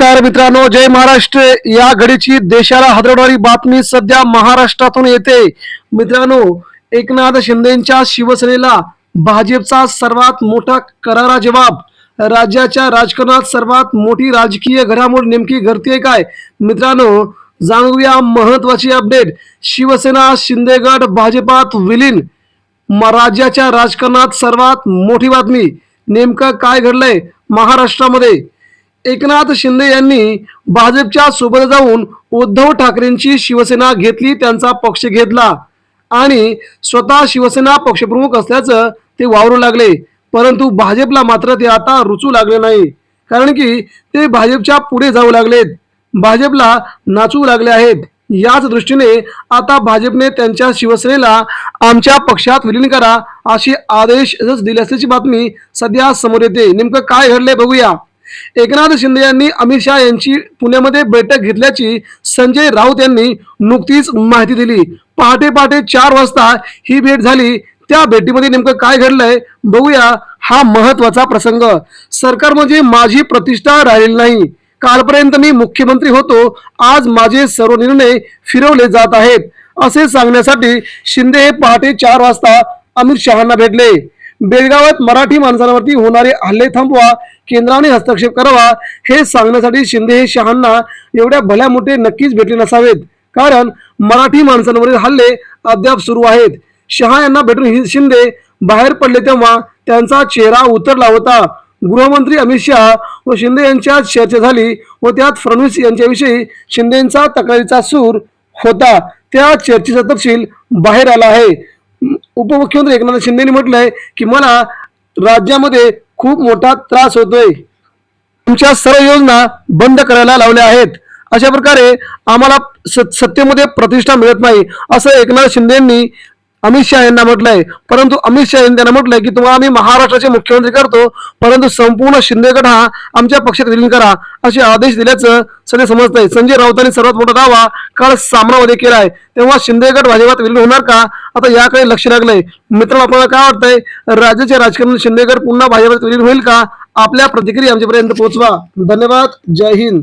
नमस्कार मित्रांनो जय महाराष्ट्र. या घडीची देशाला हादरवणारी बातमी सध्या महाराष्ट्रातून येते. मित्रांनो एकनाथ शिंदेच्या शिवसेनेला भाजपचा सर्वात मोठा करारा जवाब राज्याच्या राजकारणात सर्वात मोठी राजकीय घडामोड नेमकी घडतीये काय? मित्रांनो जाणूया महत्वाची अपडेट. शिवसेना शिंदेगड भाजपात विलीन. म- राज्याच्या राजकारणात सर्वात मोठी बातमी. नेमकं काय घडलंय महाराष्ट्रामध्ये? एकनाथ शिंदे यांनी भाजपच्या सोबत जाऊन उद्धव ठाकरेंची शिवसेना घेतली त्यांचा पक्ष घेतला. आणि स्वतः शिवसेना पक्षप्रमुख असल्याचं ते वावरू लागले. परंतु भाजपला मात्र ते आता रुचू लागले नाही. कारण की ते भाजपच्या पुढे जाऊ लागलेत. भाजपला नाचू लागले आहेत. याच दृष्टीने आता भाजपने त्यांच्या शिवसेनेला आमच्या पक्षात विलीन करा अशी आदेश दिले असल्याची बातमी सध्या समोर येते. नेमकं काय घडले बघूया. एकनाथ शिंदे यांनी अमित शहा यांची पुण्यामध्ये बैठक घेतल्याची संजय राऊत यांनी नुकतीच माहिती दिली. पहाटे पहाटे चार वाजता ही भेट झाली. त्या भेटीमध्ये नेमकं काय घडलंय बघूया हा महत्त्वाचा प्रसंग. सरकार म्हणजे माझी प्रतिष्ठा राहिली नाही. कालपर्यंत मी मुख्यमंत्री होतो. आज माझे सर्व निर्णय फिरवले जात आहेत. असे सांगण्यासाठी शिंदे हे पहाटे चार वाजता अमित शहांना भेटले. बेळगावात मराठी माणसांवरती होणारे हल्ले थांबवा केंद्राने हस्तक्षेप करावा हे सांगण्यासाठी शिंदे हे शहांना एवढ्या भल्या मोठे नक्कीच भेटले नसावेत. कारण मराठी माणसांवरील हल्ले अद्याप सुरू आहेत. शहा यांना भेटून शिंदे बाहेर पडले तेव्हा त्यांचा चेहरा उतरला होता. गृहमंत्री अमित शहा व शिंदे यांच्यात चर्चा झाली व त्यात फडणवीस यांच्याविषयी शिंदेचा तक्रारीचा सूर होता. त्या चर्चेचा तपशील बाहेर आला आहे. उपमुख्यमंत्री एकनाथ शिंदेने म्हटलंय की मला राज्यामध्ये खूप मोठा त्रास होतोय. तुमच्या सर्व योजना बंद करायला लावल्या आहेत. अशा प्रकारे आम्हाला स- सत्तेमध्ये प्रतिष्ठा मिळत नाही असं एकनाथ शिंदे यांनी अमित शहा यांना म्हटलंय. परंतु अमित शहा यांनी त्यांना म्हटलंय की तुम्हाला आम्ही महाराष्ट्राचे मुख्यमंत्री करतो परंतु संपूर्ण शिंदे गट हा आमच्या पक्षात विलीन करा असे आदेश दिल्याचं सध्या समजतंय. संजय राऊतांनी सर्वात मोठा दावा काल सामनामध्ये केलाय. तेव्हा शिंदे गट भाजपात विलीन होणार का? आता याकडे लक्ष लागलंय. मित्रांनो आपल्याला काय वाटतंय? राज्याच्या राजकारणात शिंदे गट पुन्हा भाजपात विलीन होईल का? आपल्या प्रतिक्रिया आमच्यापर्यंत पोहोचवा. धन्यवाद. जय हिंद.